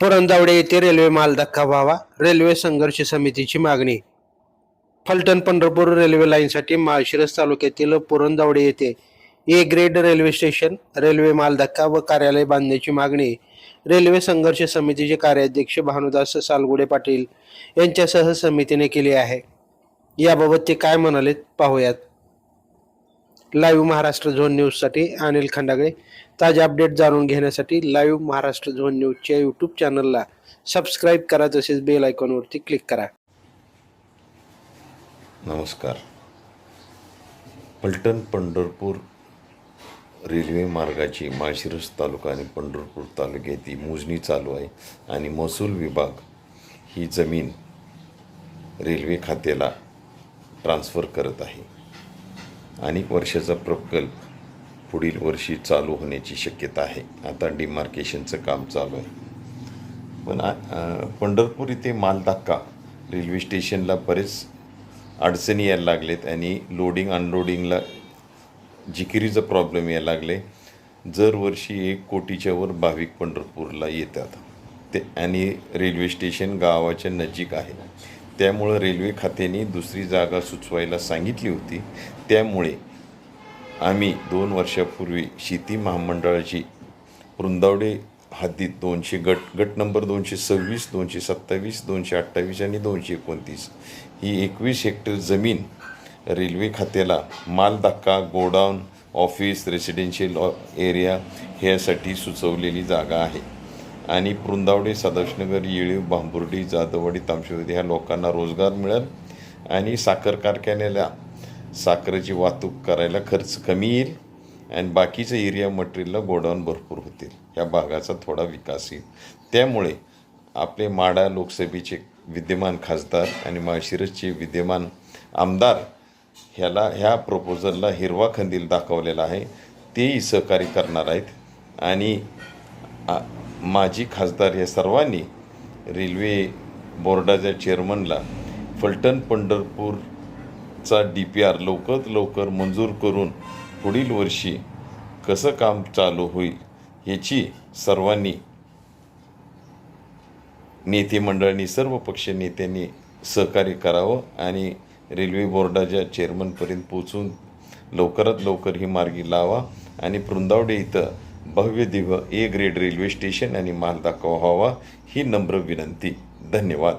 पुरंदावडे येथे रेल्वे माल धक्का व्हावा रेल्वे संघर्ष समितीची मागणी. फलटण पंढरपूर रेल्वे लाईनसाठी माळशिरस तालुक्यातील पुरंदावडे येथे A grade railway station railway माल धक्का व कार्यालय बांधण्याची मागणी. रेल्वे संघर्ष समितीचे कार्याध्यक्ष भानुदास सालगुडे पाटील यांच्यासह समितीने केली आहे. याबाबत ते काय म्हणालेत पाहूयात. लाईव्ह महाराष्ट्र झोन न्यूजसाठी अनिल खंडागळे. ताजे अपडेट जाणून घेण्यासाठी लाईव्ह महाराष्ट्र झोन न्यूजच्या यूट्यूब चॅनलला सबस्क्राईब करा तसेच बेल आयकॉनवरती क्लिक करा. नमस्कार. पलटण पंढरपूर रेल्वे मार्गाची माळशिरस तालुका आणि पंढरपूर तालुक्यात ही मोजणी चालू आहे आणि महसूल विभाग ही जमीन रेल्वे खात्याला ट्रान्स्फर करत आहे. अनेक वर्षाचा प्रकल्प पुढील वर्षी चालू होण्याची शक्यता आहे. आता डिमार्केशनचं काम चालू आहे. पण पंढरपूर इथे मालधक्का रेल्वे स्टेशनला बरेच अडचणी यायला लागलेत आणि लोडिंग अनलोडिंगला जिकिरीचा प्रॉब्लेम यायला लागले. दरवर्षी एक कोटीच्या वर भाविक पंढरपूरला येतात. ते आणि रेल्वे स्टेशन गावाच्या नजीक आहे. त्यामुळं रेल्वे खात्याने दुसरी जागा सुचवायला सांगितली होती. त्यामुळे आम्ही दोन वर्षापूर्वी शेती महामंडळाची वृंदावडे हद्दीत दोनशे गट गट नंबर दोनशे सव्वीस दोनशे सत्तावीस दोनशे अठ्ठावीस आणि दोनशे एकोणतीस ही एकवीस हेक्टर जमीन रेल्वे खात्याला माल धक्का गोडाऊन ऑफिस रेसिडेन्शियल एरिया ह्यासाठी सुचवलेली जागा आहे. आणि पृंदावडे सदाशिवनगर येळीव भांबुर्डी जाधववाडी तामशिवदी ह्या लोकांना रोजगार मिळेल आणि साखर कारखान्याला साखरेची वाहतूक करायला खर्च कमी येईल आणि बाकीचं एरिया मटेरियलला गोडाऊन भरपूर होतील. या भागाचा थोडा विकास येईल. त्यामुळे आपले माडा लोकसभेचे विद्यमान खासदार आणि माळशिरसचे विद्यमान आमदार ह्याला ह्या प्रपोजलला हिरवा खंदील दाखवलेला आहे. तेही सहकार्य करणार आहेत आणि माझी माजी खासदार या सर्वांनी रेल्वे बोर्डाच्या चेअरमनला फलटण पंढरपूरचा डी पी आर लवकरात लवकर मंजूर करून पुढील वर्षी कसं काम चालू होईल याची सर्वांनी नेते मंडळांनी सर्व पक्ष नेत्यांनी सहकार्य करावं आणि रेल्वे बोर्डाच्या चेअरमनपर्यंत पोचून लवकरात लवकर ही मार्गी लावा. आणि वृंदावडे इथं भव्य दिव्य ए ग्रेड रेल्वे स्टेशन आणि माल दाखवा व्हावा ही नम्र विनंती. धन्यवाद.